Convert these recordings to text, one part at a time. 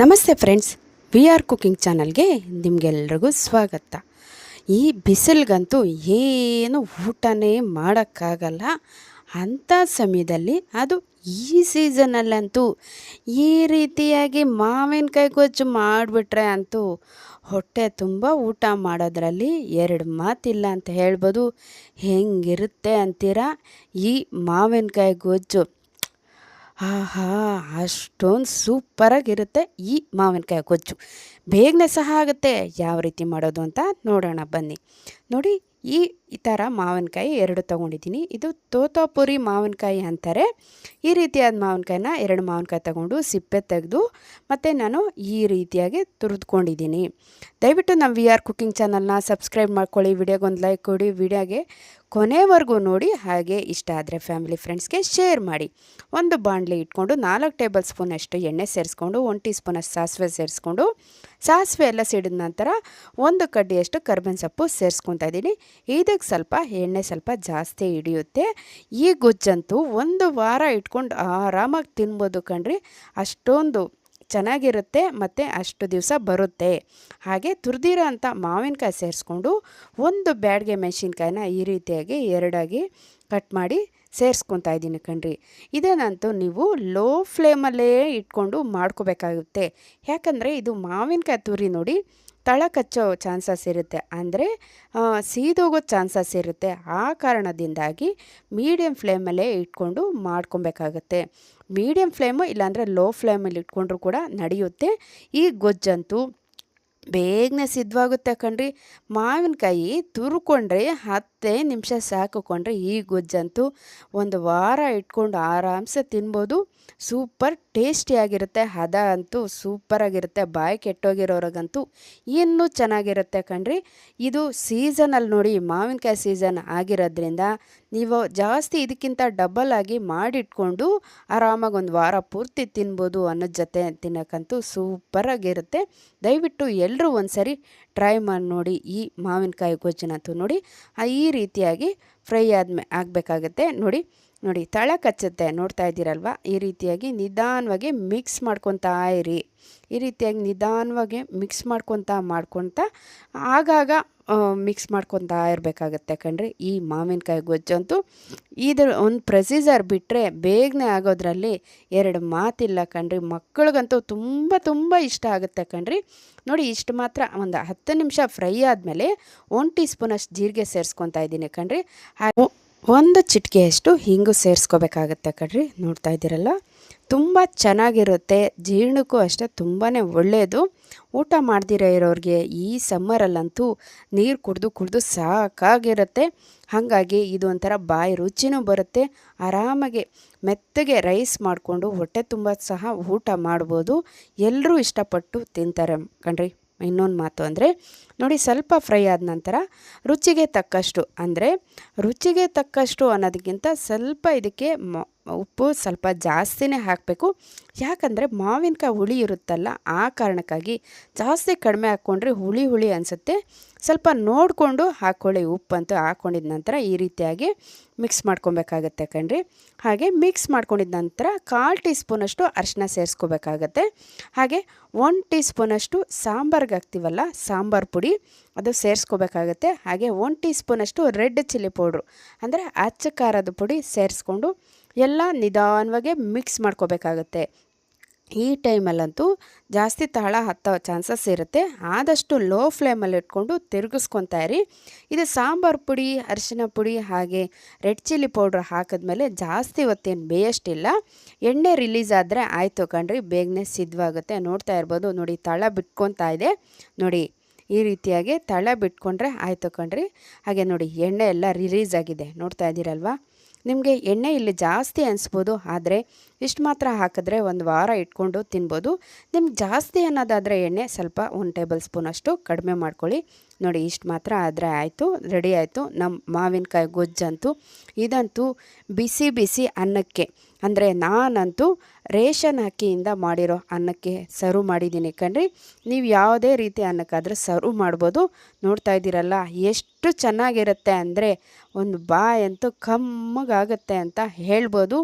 ನಮಸ್ತೆ friends, V R cooking ಚಾನಲ್ಗೆ ನಿಮಗೆಲ್ರಿಗೂ ಸ್ವಾಗತ. ಈ ಬಿಸಿಲಿಗಂತೂ ಏನು ಊಟನೇ ಮಾಡೋಕ್ಕಾಗಲ್ಲ. ಅಂಥ ಸಮಯದಲ್ಲಿ ಅದು ಈ ಸೀಸನಲ್ಲಂತೂ ಈ ರೀತಿಯಾಗಿ ಮಾವಿನಕಾಯಿ ಗೊಜ್ಜು ಮಾಡಿಬಿಟ್ರೆ ಅಂತೂ ಹೊಟ್ಟೆ ತುಂಬ ಊಟ ಮಾಡೋದ್ರಲ್ಲಿ ಎರಡು ಮಾತಿಲ್ಲ ಅಂತ ಹೇಳ್ಬೋದು. ಹೆಂಗಿರುತ್ತೆ ಅಂತೀರಾ? ಈ ಮಾವಿನಕಾಯಿ ಗೊಜ್ಜು ಆಹಾ, ಅಷ್ಟೊಂದು ಸೂಪರಾಗಿರುತ್ತೆ ಈ ಮಾವಿನಕಾಯಿ ಗೊಜ್ಜು. ಬೇಗನೆ ಸಹ ಆಗುತ್ತೆ. ಯಾವ ರೀತಿ ಮಾಡೋದು ಅಂತ ನೋಡೋಣ ಬನ್ನಿ. ನೋಡಿ, ಈ ಈ ಥರ ಮಾವಿನಕಾಯಿ ಎರಡು ತೊಗೊಂಡಿದ್ದೀನಿ. ಇದು ತೋತಾಪುರಿ ಮಾವಿನಕಾಯಿ ಅಂತಾರೆ. ಈ ರೀತಿಯಾದ ಮಾವಿನಕಾಯಿನ ಎರಡು ಮಾವಿನಕಾಯಿ ತಗೊಂಡು ಸಿಪ್ಪೆ ತೆಗೆದು ಮತ್ತು ನಾನು ಈ ರೀತಿಯಾಗಿ ತುರಿದುಕೊಂಡಿದ್ದೀನಿ. ದಯವಿಟ್ಟು ನಮ್ಮ ವಿ ಆರ್ ಕುಕಿಂಗ್ ಚಾನಲ್ನ ಸಬ್ಸ್ಕ್ರೈಬ್ ಮಾಡ್ಕೊಳ್ಳಿ ವಿಡಿಯೋಗೊಂದು ಲೈಕ್ ಕೊಡಿ, ವಿಡಿಯೋಗೆ ಕೊನೆವರೆಗೂ ನೋಡಿ, ಹಾಗೆ ಇಷ್ಟ ಆದರೆ ಫ್ಯಾಮಿಲಿ ಫ್ರೆಂಡ್ಸ್ಗೆ ಶೇರ್ ಮಾಡಿ. ಒಂದು ಬಾಣಲಿ ಇಟ್ಕೊಂಡು ನಾಲ್ಕು ಟೇಬಲ್ ಸ್ಪೂನಷ್ಟು ಎಣ್ಣೆ ಸೇರಿಸ್ಕೊಂಡು, ಒಂದು ಟೀ ಸ್ಪೂನಷ್ಟು ಸಾಸಿವೆ ಸೇರಿಸ್ಕೊಂಡು, ಸಾಸಿವೆ ಎಲ್ಲ ಸಿಡಿದ ನಂತರ ಒಂದು ಕಡ್ಡಿಯಷ್ಟು ಕರ್ಬೇವಿನ ಸೊಪ್ಪು ಸೇರಿಸ್ಕೊತಾ ಇದ್ದೀನಿ. ಸ್ವಲ್ಪ ಎಣ್ಣೆ ಸ್ವಲ್ಪ ಜಾಸ್ತಿ ಹಿಡಿಯುತ್ತೆ. ಈ ಗೊಜ್ಜಂತೂ ಒಂದು ವಾರ ಇಟ್ಕೊಂಡು ಆರಾಮಾಗಿ ತಿನ್ಬೋದು ಕಣ್ರಿ. ಅಷ್ಟೊಂದು ಚೆನ್ನಾಗಿರುತ್ತೆ ಮತ್ತು ಅಷ್ಟು ದಿವಸ ಬರುತ್ತೆ. ಹಾಗೆ ತುರಿದಿರೋ ಅಂಥ ಮಾವಿನಕಾಯಿ ಸೇರಿಸ್ಕೊಂಡು ಒಂದು ಬ್ಯಾಡ್ಗೆ ಮೆಣಸಿನ್ಕಾಯಿನ ಈ ರೀತಿಯಾಗಿ ಎರಡಾಗಿ ಕಟ್ ಮಾಡಿ ಸೇರಿಸ್ಕೊತಾ ಇದ್ದೀನಿ ಕಣ್ರಿ. ಇದೇನಂತೂ ನೀವು ಲೋ ಫ್ಲೇಮಲ್ಲೇ ಇಟ್ಕೊಂಡು ಮಾಡ್ಕೋಬೇಕಾಗುತ್ತೆ. ಯಾಕಂದರೆ ಇದು ಮಾವಿನಕಾಯಿ ತುರಿ ನೋಡಿ ತಳ ಕಚ್ಚೋ ಚಾನ್ಸಸ್ ಇರುತ್ತೆ. ಅಂದರೆ ಸೀದೋಗೋ ಚಾನ್ಸಸ್ ಇರುತ್ತೆ. ಆ ಕಾರಣದಿಂದಾಗಿ ಮೀಡಿಯಂ ಫ್ಲೇಮಲ್ಲೇ ಇಟ್ಕೊಂಡು ಮಾಡ್ಕೊಬೇಕಾಗತ್ತೆ. ಮೀಡಿಯಂ ಫ್ಲೇಮು ಇಲ್ಲಾಂದರೆ ಲೋ ಫ್ಲೇಮಲ್ಲಿ ಇಟ್ಕೊಂಡ್ರೂ ಕೂಡ ನಡೆಯುತ್ತೆ. ಈ ಗೊಜ್ಜಂತೂ ಬೇಗನೆ ಸಿದ್ಧವಾಗುತ್ತೆ ಕಣ್ರಿ. ಮಾವಿನಕಾಯಿ ತುರ್ಕೊಂಡ್ರೆ ಹತ್ತೇ ನಿಮಿಷ ಸಾಕುಕೊಂಡ್ರೆ ಈ ಗೊಜ್ಜಂತೂ ಒಂದು ವಾರ ಇಟ್ಕೊಂಡು ಆರಾಮ್ಸೆ ತಿನ್ಬೋದು. ಸೂಪರ್ ಟೇಸ್ಟಿಯಾಗಿರುತ್ತೆ ಹದ ಅಂತೂ ಸೂಪರಾಗಿರುತ್ತೆ, ಬಾಯಿ ಕೆಟ್ಟೋಗಿರೋರಿಗಂತೂ ಇನ್ನೂ ಚೆನ್ನಾಗಿರುತ್ತೆ ಕಣ್ರಿ. ಇದು ಸೀಸನಲ್ಲಿ ನೋಡಿ, ಮಾವಿನಕಾಯಿ ಸೀಸನ್ ಆಗಿರೋದ್ರಿಂದ ನೀವು ಜಾಸ್ತಿ ಇದಕ್ಕಿಂತ ಡಬಲ್ ಆಗಿ ಮಾಡಿಟ್ಕೊಂಡು ಆರಾಮಾಗಿ ಒಂದು ವಾರ ಪೂರ್ತಿ ತಿನ್ಬೋದು ಅನ್ನೋದ ಜೊತೆ ತಿನ್ನೋಕ್ಕಂತೂ ಸೂಪರಾಗಿರುತ್ತೆ. ದಯವಿಟ್ಟು ಎಲ್ಲರೂ ಒಂದು ಸರಿ ಟ್ರೈ ಮಾಡಿ ನೋಡಿ, ಈ ಮಾವಿನಕಾಯಿ ಗೊಜ್ಜನಂತೂ ನೋಡಿ ಈ ರೀತಿಯಾಗಿ ಫ್ರೈ ಆದ್ಮೇ ಆಗಬೇಕಾಗತ್ತೆ ನೋಡಿ. ನೋಡಿ, ತಳ ಕಚ್ಚುತ್ತೆ. ನೋಡ್ತಾ ಇದ್ದೀರಲ್ವ? ಈ ರೀತಿಯಾಗಿ ನಿಧಾನವಾಗಿ ಮಿಕ್ಸ್ ಮಾಡ್ಕೊತಾ ಇರಿ. ಈ ರೀತಿಯಾಗಿ ನಿಧಾನವಾಗಿ ಮಿಕ್ಸ್ ಮಾಡ್ಕೊತಾ ಮಾಡ್ಕೊತಾ, ಆಗಾಗ ಮಿಕ್ಸ್ ಮಾಡ್ಕೊತಾ ಇರಬೇಕಾಗತ್ತೆ ಕಣ್ರಿ. ಈ ಮಾವಿನಕಾಯಿ ಗೊಜ್ಜಂತೂ ಇದ್ರ ಒಂದು ಪ್ರೊಸೀಜರ್ ಬಿಟ್ಟರೆ ಬೇಗನೆ ಆಗೋದ್ರಲ್ಲಿ ಎರಡು ಮಾತಿಲ್ಲ ಕಣ್ರಿ. ಮಕ್ಕಳಿಗಂತೂ ತುಂಬ ತುಂಬ ಇಷ್ಟ ಆಗುತ್ತೆ ಕಣ್ರಿ. ನೋಡಿ, ಇಷ್ಟು ಮಾತ್ರ. ಒಂದು ಹತ್ತು ನಿಮಿಷ ಫ್ರೈ ಆದಮೇಲೆ ಒನ್ ಟೀ ಸ್ಪೂನಷ್ಟು ಜೀರಿಗೆ ಸೇರಿಸ್ಕೊತಾ ಇದ್ದೀನಿ ಕಣ್ರಿ. ಒಂದು ಚಿಟಿಕೆಯಷ್ಟು ಹಿಂಗು ಸೇರಿಸ್ಕೋಬೇಕಾಗತ್ತೆ ಕಡ್ರಿ ನೋಡ್ತಾ ಇದ್ದೀರಲ್ಲ? ತುಂಬ ಚೆನ್ನಾಗಿರುತ್ತೆ, ಜೀರ್ಣಕ್ಕೂ ಅಷ್ಟೇ ತುಂಬಾ ಒಳ್ಳೆಯದು ಊಟ ಮಾಡ್ದಿರೋ ಇರೋರಿಗೆ ಈ ಸಮ್ಮರಲ್ಲಂತೂ ನೀರು ಕುಡಿದು ಕುಡಿದು ಸಾಕಾಗಿರುತ್ತೆ. ಹಾಗಾಗಿ ಇದು ಒಂಥರ ಬಾಯಿ ರುಚಿನೂ ಬರುತ್ತೆ, ಆರಾಮಾಗಿ ಮೆತ್ತಗೆ ರೈಸ್ ಮಾಡಿಕೊಂಡು ಹೊಟ್ಟೆ ತುಂಬ ಸಹ ಊಟ ಮಾಡ್ಬೋದು. ಎಲ್ಲರೂ ಇಷ್ಟಪಟ್ಟು ತಿಂತಾರೆ ಕಣ್ರಿ. ಇನ್ನೊಂದು ಮಾತು ಅಂದರೆ, ನೋಡಿ ಸ್ವಲ್ಪ ಫ್ರೈ ಆದ ನಂತರ ರುಚಿಗೆ ತಕ್ಕಷ್ಟು ಅಂದರೆ, ರುಚಿಗೆ ತಕ್ಕಷ್ಟು ಅನ್ನೋದಕ್ಕಿಂತ ಸ್ವಲ್ಪ ಇದಕ್ಕೆ ಉಪ್ಪು ಸ್ವಲ್ಪ ಜಾಸ್ತಿನೇ ಹಾಕಬೇಕು. ಯಾಕಂದರೆ ಮಾವಿನಕಾಯಿ ಹುಳಿ ಇರುತ್ತಲ್ಲ, ಆ ಕಾರಣಕ್ಕಾಗಿ ಜಾಸ್ತಿ ಕಡಿಮೆ ಹಾಕ್ಕೊಂಡ್ರೆ ಹುಳಿ ಹುಳಿ ಅನಿಸುತ್ತೆ. ಸ್ವಲ್ಪ ನೋಡಿಕೊಂಡು ಹಾಕ್ಕೊಳ್ಳಿ ಉಪ್ಪಂತೂ ಹಾಕ್ಕೊಂಡಿದ ನಂತರ ಈ ರೀತಿಯಾಗಿ ಮಿಕ್ಸ್ ಮಾಡ್ಕೊಬೇಕಾಗತ್ತೆ ಕಣ್ರಿ. ಹಾಗೆ ಮಿಕ್ಸ್ ಮಾಡ್ಕೊಂಡಿದ ನಂತರ ಕಾಲು ಟೀ ಸ್ಪೂನಷ್ಟು ಅರಿಶಿನ ಸೇರಿಸ್ಕೋಬೇಕಾಗತ್ತೆ. ಹಾಗೆ ಒನ್ ಟೀ ಸ್ಪೂನಷ್ಟು ಸಾಂಬಾರ್ಗೆ ಹಾಕ್ತೀವಲ್ಲ, ಸಾಂಬಾರು ಪುಡಿ, ಅದು ಸೇರಿಸ್ಕೋಬೇಕಾಗತ್ತೆ. ಹಾಗೆ ಒನ್ ಟೀ ಸ್ಪೂನಷ್ಟು ರೆಡ್ ಚಿಲ್ಲಿ ಪೌಡ್ರು, ಅಂದರೆ ಅಚ್ಚ ಖಾರದ ಪುಡಿ ಸೇರಿಸ್ಕೊಂಡು ಎಲ್ಲ ನಿಧಾನವಾಗಿ ಮಿಕ್ಸ್ ಮಾಡ್ಕೋಬೇಕಾಗತ್ತೆ. ಈ ಟೈಮಲ್ಲಂತೂ ಜಾಸ್ತಿ ತಳ ಹತ್ತೋ ಚಾನ್ಸಸ್ ಇರುತ್ತೆ. ಆದಷ್ಟು ಲೋ ಫ್ಲೇಮಲ್ಲಿ ಇಟ್ಕೊಂಡು ತಿರುಗಿಸ್ಕೊತಾ ಇರಿ. ಇದು ಸಾಂಬಾರು ಪುಡಿ, ಅರಿಶಿನ ಪುಡಿ ಹಾಗೆ ರೆಡ್ ಚಿಲ್ಲಿ ಪೌಡ್ರ್ ಹಾಕಿದ್ಮೇಲೆ ಜಾಸ್ತಿ ಹೊತ್ತೇನು ಬೇಯಷ್ಟಿಲ್ಲ ಎಣ್ಣೆ ರಿಲೀಸ್ ಆದರೆ ಆಯಿತು ಕಣ್ರಿ, ಬೇಗನೆ ಸಿದ್ಧವಾಗುತ್ತೆ ನೋಡ್ತಾ ಇರ್ಬೋದು, ನೋಡಿ ತಳ ಬಿಟ್ಕೊತಾ ಇದೆ. ನೋಡಿ, ಈ ರೀತಿಯಾಗಿ ತಳ ಬಿಟ್ಕೊಂಡ್ರೆ ಆಯಿತು ಕಣ್ರಿ. ಹಾಗೆ ನೋಡಿ, ಎಣ್ಣೆ ಎಲ್ಲ ರಿಲೀಸ್ ಆಗಿದೆ. ನೋಡ್ತಾ ಇದ್ದೀರಲ್ವಾ? ನಿಮಗೆ ಎಣ್ಣೆ ಇಲ್ಲಿ ಜಾಸ್ತಿ ಅನಿಸ್ಬೋದು, ಆದರೆ ಇಷ್ಟು ಮಾತ್ರ ಹಾಕಿದ್ರೆ ಒಂದು ವಾರ ಇಟ್ಕೊಂಡು ತಿನ್ಬೋದು. ನಿಮ್ಗೆ ಜಾಸ್ತಿ ಅನ್ನೋದಾದರೆ ಎಣ್ಣೆ ಸ್ವಲ್ಪ ಒಂದು ಟೇಬಲ್ ಸ್ಪೂನ್ ಅಷ್ಟು ಕಡಿಮೆ ಮಾಡ್ಕೊಳ್ಳಿ. ನೋಡಿ, ಇಷ್ಟು ಮಾತ್ರ ಆದರೆ ಆಯಿತು, ರೆಡಿ ಆಯಿತು. ನಮ್ಮ ಮಾವಿನಕಾಯಿ ಗೊಜ್ಜಂತೂ, ಇದಂತೂ ಬಿಸಿ ಬಿಸಿ ಅನ್ನಕ್ಕೆ. ಅಂದರೆ ನಾನಂತೂ ರೇಷನ್ ಅಕ್ಕಿಯಿಂದ ಮಾಡಿರೋ ಅನ್ನಕ್ಕೆ ಸರ್ವ್ ಮಾಡಿದ್ದೀನಿ ಕಣ್ರಿ. ನೀವು ಯಾವುದೇ ರೀತಿ ಅನ್ನಕ್ಕಾದರೂ ಸರ್ವ್ ಮಾಡ್ಬೋದು. ನೋಡ್ತಾ ಇದ್ದೀರಲ್ಲ, ಎಷ್ಟು ಚೆನ್ನಾಗಿರುತ್ತೆ ಅಂದರೆ ಒಂದು ಬಾಯಂತೂ ಕಮ್ಮಗಾಗುತ್ತೆ ಅಂತ ಹೇಳ್ಬೋದು.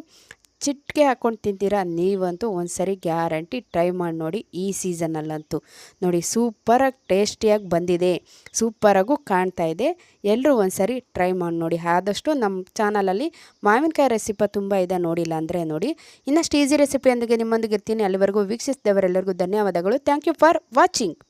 ಚಿಟಿಕೆ ಹಾಕ್ಕೊಂಡು ತಿಂತೀರಾ? ನೀವಂತೂ ಒಂದು ಸರಿ ಗ್ಯಾರಂಟಿ ಟ್ರೈ ಮಾಡಿ ನೋಡಿ ಈ ಸೀಸನಲ್ಲಂತೂ. ನೋಡಿ, ಸೂಪರಾಗಿ ಟೇಸ್ಟಿಯಾಗಿ ಬಂದಿದೆ. ಸೂಪರಾಗೂ ಕಾಣ್ತಾ ಇದೆ. ಎಲ್ಲರೂ ಒಂದು ಸರಿ ಟ್ರೈ ಮಾಡಿ ನೋಡಿ. ಆದಷ್ಟು ನಮ್ಮ ಚಾನಲಲ್ಲಿ ಮಾವಿನಕಾಯಿ ರೆಸಿಪಿ ತುಂಬ ಇದೆ ನೋಡಿಲ್ಲ ಅಂದರೆ ನೋಡಿ. ಇನ್ನಷ್ಟು ಈಸಿ ರೆಸಿಪಿಯೊಂದಿಗೆ ನಿಮ್ಮೊಂದಿಗೆ ಇರ್ತೀನಿ ಅಲ್ಲಿವರೆಗೂ ವೀಕ್ಷಿಸಿದವರೆಲ್ಲರಿಗೂ ಧನ್ಯವಾದಗಳು. Thank you for watching.